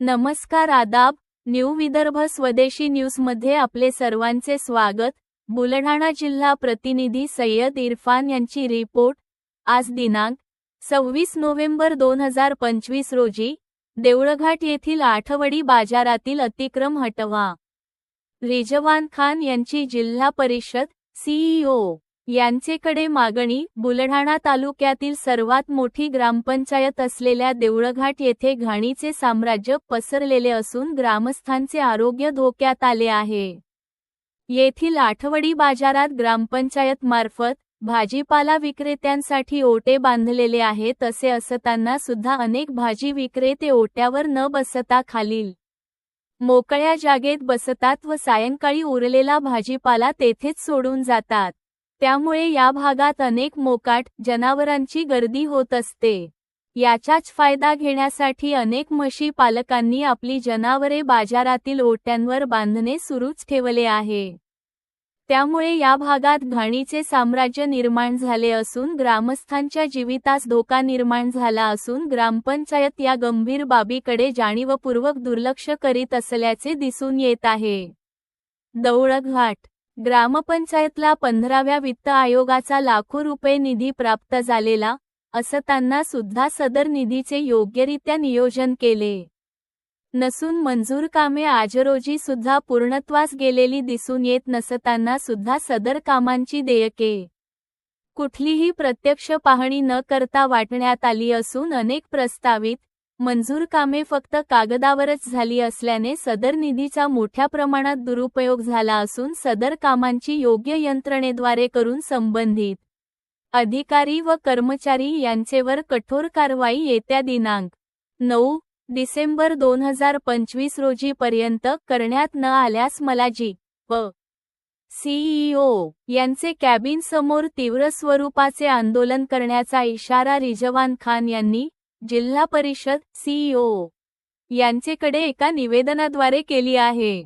नमस्कार आदाब न्यू विदर्भ स्वदेशी न्यूजमध्ये आपले सर्वांचे स्वागत. बुलढाणा जिल्हा प्रतिनिधी सय्यद इरफान यांची रिपोर्ट. आज दिनांक सव्वीस नोव्हेंबर दोन हजार पंचवीस रोजी देवळघाट येथील आठवडी बाजारातील अतिक्रम हटवा. रिजवान खान यांची जिल्हा परिषद सीईओ यांचेकडे मागणी बुलढाणा तालुक्यातील सर्वात मोठी ग्रामपंचायत असलेल्या देवळघाट येथे घाणीचे साम्राज्य पसरलेले असून ग्रामस्थांचे आरोग्य धोक्यात आले आहे. येथील आठवडी बाजारात ग्रामपंचायत मार्फत भाजीपाला विक्रेत्यांसाठी ओटे बांधलेले आहेत असे असताना सुद्धा अनेक भाजी विक्रेते ओट्यावर न बसता खालील मोकळ्या जागेत बसतात व सायंकाळी उरलेला भाजीपाला तेथेच सोडून जातात. त्यामुळे या भागात अनेक मोकाट जनावरांची गर्दी होत असते. याचाच फायदा घेण्यासाठी अनेक म्हशी पालकांनी आपली जनावरे बाजारातील ओट्यांवर बांधणे सुरूच ठेवले आहे. त्यामुळे या भागात घाणीचे साम्राज्य निर्माण झाले असून ग्रामस्थांच्या जीवितास धोका निर्माण झाला असून ग्रामपंचायत या गंभीर बाबीकडे जाणीवपूर्वक दुर्लक्ष करीत असल्याचे दिसून येत आहे. दौळघाट ग्रामपंचायतला पंधराव्या वित्त आयोगाचा लाखो रुपये निधी प्राप्त झालेला असताना सुद्धा सदर निधीचे योग्यरित्या नियोजन केले. नसून मंजूर कामे आजरोजी सुद्धा पूर्णत्वास गेलेली दिसून येत नसताना सुद्धा सदर कामांची देयके कुठलीही प्रत्यक्ष पाहणी न करता वाटण्यात आली असून अनेक प्रस्तावित मंजूर कामे फक्त कागदावरच झाली असल्याने सदर निधीचा मोठ्या प्रमाणात दुरुपयोग झाला असून सदर कामांची योग्य यंत्रणेद्वारे करून संबंधित अधिकारी व कर्मचारी यांचेवर कठोर कारवाई येत्या दिनांक नऊ डिसेंबर दोन हजार पंचवीस रोजी पर्यंत करण्यात न आल्यास मलाजी व. सीईओ यांचे कॅबिन समोर तीव्र स्वरूपाचे आंदोलन करण्याचा इशारा रिजवान खान यांनी जिल्हा परिषद सीईओ यांचेकडे एका निवेदनाद्वारे केली आहे.